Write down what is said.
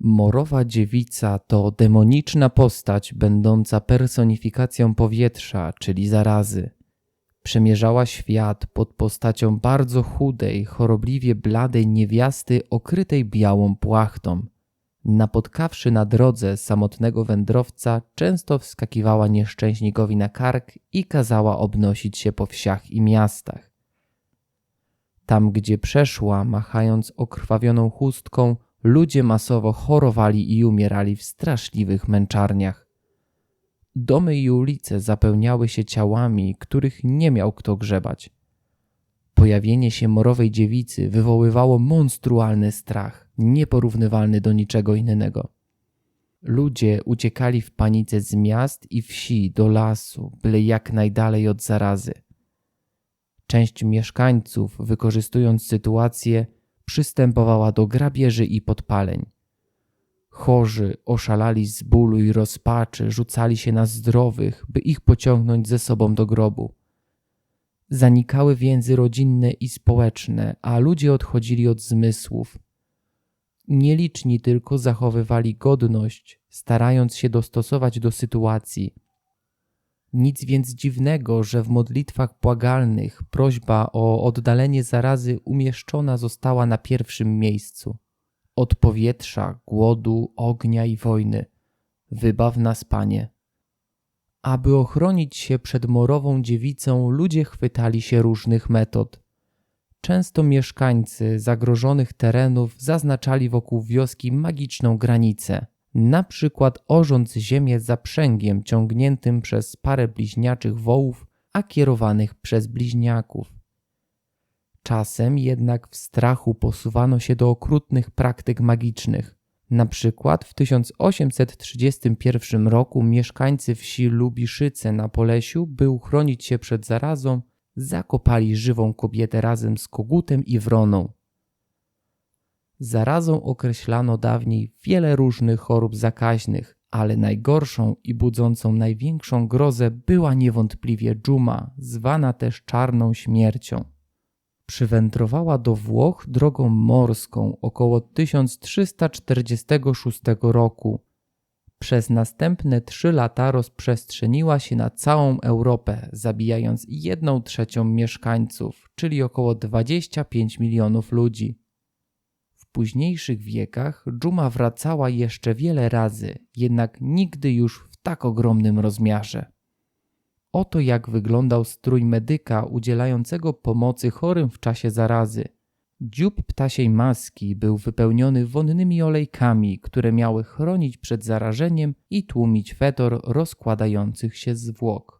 Morowa dziewica to demoniczna postać będąca personifikacją powietrza, czyli zarazy. Przemierzała świat pod postacią bardzo chudej, chorobliwie bladej niewiasty okrytej białą płachtą. Napotkawszy na drodze samotnego wędrowca, często wskakiwała nieszczęśnikowi na kark i kazała obnosić się po wsiach i miastach. Tam, gdzie przeszła, machając okrwawioną chustką, ludzie masowo chorowali i umierali w straszliwych męczarniach. Domy i ulice zapełniały się ciałami, których nie miał kto grzebać. Pojawienie się morowej dziewicy wywoływało monstrualny strach, nieporównywalny do niczego innego. Ludzie uciekali w panice z miast i wsi do lasu, byle jak najdalej od zarazy. Część mieszkańców, wykorzystując sytuację, przystępowała do grabieży i podpaleń. Chorzy oszalali z bólu i rozpaczy, rzucali się na zdrowych, by ich pociągnąć ze sobą do grobu. Zanikały więzy rodzinne i społeczne, a ludzie odchodzili od zmysłów. Nieliczni tylko zachowywali godność, starając się dostosować do sytuacji. Nic więc dziwnego, że w modlitwach błagalnych prośba o oddalenie zarazy umieszczona została na pierwszym miejscu. Od powietrza, głodu, ognia i wojny. Wybaw nas, Panie. Aby ochronić się przed morową dziewicą, ludzie chwytali się różnych metod. Często mieszkańcy zagrożonych terenów zaznaczali wokół wioski magiczną granicę, na przykład orząc ziemię zaprzęgiem ciągniętym przez parę bliźniaczych wołów, a kierowanych przez bliźniaków. Czasem jednak w strachu posuwano się do okrutnych praktyk magicznych. Na przykład w 1831 roku mieszkańcy wsi Lubiszyce na Polesiu, by uchronić się przed zarazą, zakopali żywą kobietę razem z kogutem i wroną. Zarazą określano dawniej wiele różnych chorób zakaźnych, ale najgorszą i budzącą największą grozę była niewątpliwie dżuma, zwana też czarną śmiercią. Przywędrowała do Włoch drogą morską około 1346 roku. Przez następne trzy lata rozprzestrzeniła się na całą Europę, zabijając jedną trzecią mieszkańców, czyli około 25 milionów ludzi. Późniejszych wiekach dżuma wracała jeszcze wiele razy, jednak nigdy już w tak ogromnym rozmiarze. Oto jak wyglądał strój medyka udzielającego pomocy chorym w czasie zarazy. Dziób ptasiej maski był wypełniony wonnymi olejkami, które miały chronić przed zarażeniem i tłumić fetor rozkładających się zwłok.